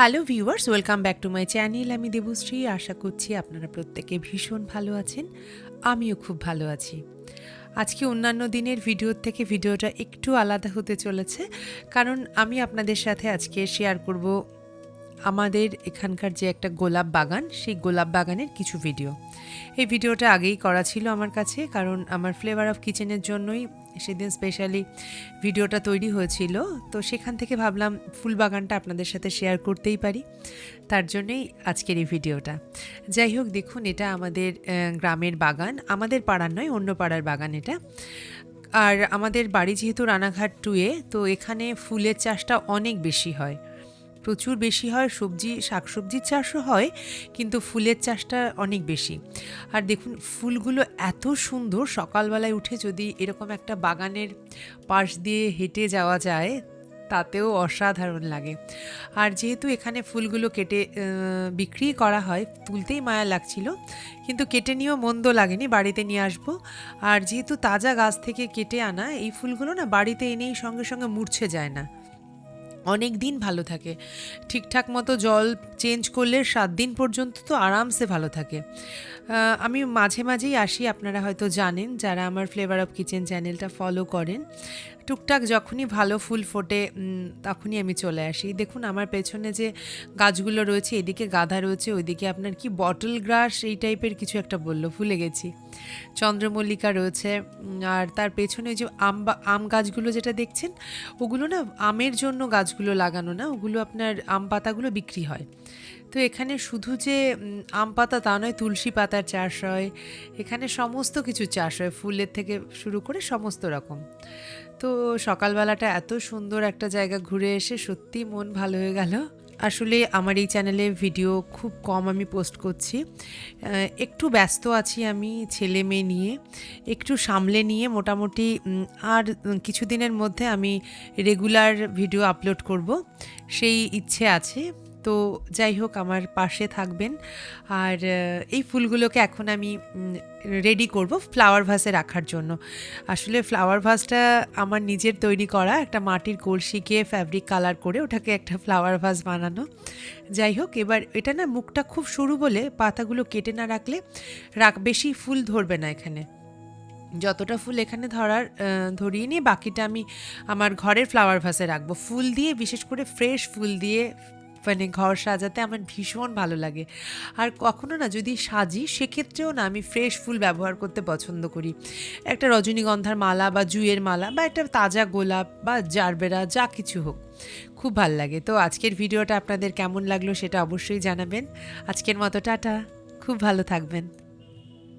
Hello viewers, welcome back to my channel. আমি দেবশ্রী, আশা করছি আপনারা প্রত্যেকে ভীষণ ভালো আছেন। আমিও খুব ভালো আছি। আজকে অন্যান্য দিনের ভিডিওর থেকে ভিডিওটা একটু আলাদা হতে চলেছে, কারণ আমি আপনাদের সাথে আজকে শেয়ার করব আমাদের এখানকার যে একটা গোলাপ বাগান, সেই গোলাপ বাগানের কিছু ভিডিও এই ভিডিওটা আগেই করা ছিল আমার কাছে, কারণ আমার ফ্লেভার অফ কিচেনের জন্যই সেদিন স্পেশালি ভিডিওটা তৈরি হয়েছিল। তো সেখান থেকে ভাবলাম ফুল বাগানটা আপনাদের সাথে শেয়ার করতেই পারি। তার জন্যই আজকের এই ভিডিওটা যাই হোক, দেখুন, এটা আমাদের গ্রামের বাগান। আমাদের পাড়ার নয়, অন্য পাড়ার বাগান এটা। আর আমাদের বাড়ি যেহেতু রানাঘাট টুয়ে তো এখানে ফুলের চাষটা অনেক বেশি হয়। প্রচুর বেশি হয়, সবজি, শাকসবজির চাষও হয়, কিন্তু ফুলের চাষটা অনেক বেশি। আর দেখুন, ফুলগুলো এত সুন্দর, সকালবেলায় উঠে যদি এরকম একটা বাগানের পাশ দিয়ে হেঁটে যাওয়া যায়, তাতেও অসাধারণ লাগে। আর যেহেতু এখানে ফুলগুলো কেটে বিক্রি করা হয়, তুলতেই মায়া লাগছিল, কিন্তু কেটে নিয়েও মন্দ লাগেনি, বাড়িতে নিয়ে আসব। আর যেহেতু তাজা গাছ থেকে কেটে আনা, এই ফুলগুলো না বাড়িতে এনেই সঙ্গে সঙ্গে মূর্ছে যায় না। অনেক দিন ভালো থাকে। ঠিকঠাক মতো জল চেঞ্জ করলে সাত দিন পর্যন্ত তো আরামসে ভালো থাকে। আমি মাঝে মাঝেই আসি, আপনারা হয়তো জানেন, যারা আমার ফ্লেভার অফ কিচেন চ্যানেলটা ফলো করেন। টুকটাক যখনই ভালো ফুল ফোটে তখনই আমি চলে আসি। দেখুন, আমার পেছনে যে গাছগুলো রয়েছে, এদিকে গাধা রয়েছে, ওইদিকে আপনার কি বটল গ্রাস এই টাইপের কিছু একটা বলল, ভুলে গেছি। চন্দ্রমল্লিকা রয়েছে আর তার পেছনে যে আম আম গাছগুলো যেটা দেখছেন, ওগুলো না আমের জন্য গাছগুলো লাগানো না, ওগুলো আপনার আম পাতাগুলো বিক্রি হয়। তো এখানে শুধু যে আম পাতা তা নয়, তুলসী পাতার চাষ হয়। এখানে সমস্ত কিছু চাষ হয়, ফুলের থেকে শুরু করে সমস্ত রকম। তো সকালবেলাটা এত সুন্দর একটা জায়গা ঘুরে এসে সত্যি মন ভালো হয়ে গেল। আসলে আমার এই চ্যানেলে ভিডিও খুব কম আমি পোস্ট করছি। একটু ব্যস্ত আছি আমি ছেলে মেয়ে নিয়ে। একটু সামলে নিয়ে মোটামুটি আর কিছুদিনের মধ্যে আমি রেগুলার ভিডিও আপলোড করব। সেই ইচ্ছে আছে। তো যাই হোক, আমার পাশে থাকবেন। আর এই ফুলগুলোকে এখন আমি রেডি করব ফ্লাওয়ার ভাসে রাখার জন্য। আসলে ফ্লাওয়ার ভাসটা আমার নিজের তৈরি করা, একটা মাটির কলসিকে ফ্যাব্রিক কালার করে ওটাকে একটা ফ্লাওয়ার ভাস বানানো। যাই হোক, এবার এটা না মুখটা খুব সরু বলে পাতাগুলো কেটে না রাখলে রাখ, বেশি ফুল ধরবে না এখানে। যতটা ফুল এখানে ধরার ধরিয়ে নিয়ে বাকিটা আমি আমার ঘরের ফ্লাওয়ার ভাসে রাখব। ফুল দিয়ে, বিশেষ করে ফ্রেশ ফুল দিয়ে মানে ঘর সাজাতে আমার ভীষণ ভালো লাগে। আর কখনো না যদি সাজি, সেক্ষেত্রেও না আমি ফ্রেশ ফুল ব্যবহার করতে পছন্দ করি। একটা রজনীগন্ধার মালা বা জুঁয়ের মালা বা একটা তাজা গোলাপ বা জারবেরা, যা কিছু হোক, খুব ভালো লাগে। তো আজকের ভিডিওটা আপনাদের কেমন লাগল সেটা অবশ্যই জানাবেন। আজকের মতো টাটা, খুব ভালো থাকবেন।